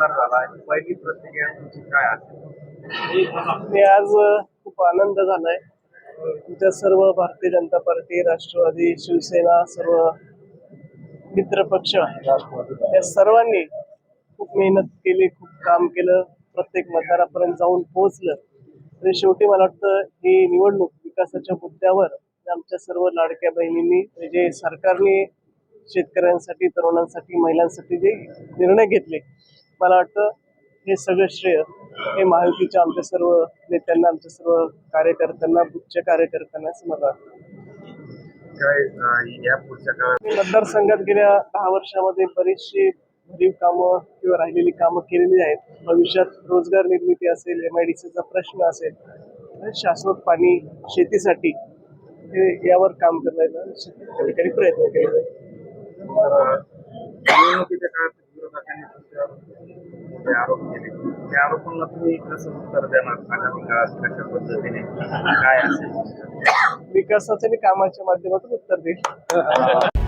आमदार झाला पहिली प्रतिक्रिया तुमची काय आहे मी आज खूप आनंद झालाय. तुमच्या सर्व भारतीय जनता पार्टी राष्ट्रवादी शिवसेना सर्व मित्र पक्ष या सर्वांनी खूप मेहनत केली खूप काम केलं प्रत्येक मतदारापर्यंत जाऊन पोहोचलं. आणि शेवटी मला वाटतं ही निवडणूक विकासाच्या मुद्द्यावर आमच्या सर्व लाडक्या बहिणींनी जे सरकारने शेतकऱ्यांसाठी तरुणांसाठी महिलांसाठी जे निर्णय घेतले मला वाटतं हे सगळं श्रेय हे महायुतीच्या आमच्या सर्व नेत्यांना आमच्या सर्व कार्यकर्त्यांना बुथच्या कार्यकर्त्यांना असं मला वाटतं. मतदारसंघात गेल्या दहा वर्षामध्ये बरीचशी भरीव कामं किंवा राहिलेली कामं केलेली आहेत. भविष्यात रोजगार निर्मिती असेल एम आय डी सीचा प्रश्न असेल शाश्वत पाणी शेतीसाठी हे यावर काम करण्याचा ठिकाणी प्रयत्न केलेला आहे. मोठे आरोप केले. त्या आरोपांना तुम्ही कसं उत्तर देणार आगामी काळात? कशा पद्धतीने? काय असेल? विकासाच्या कामाच्या माध्यमातून उत्तर देईल.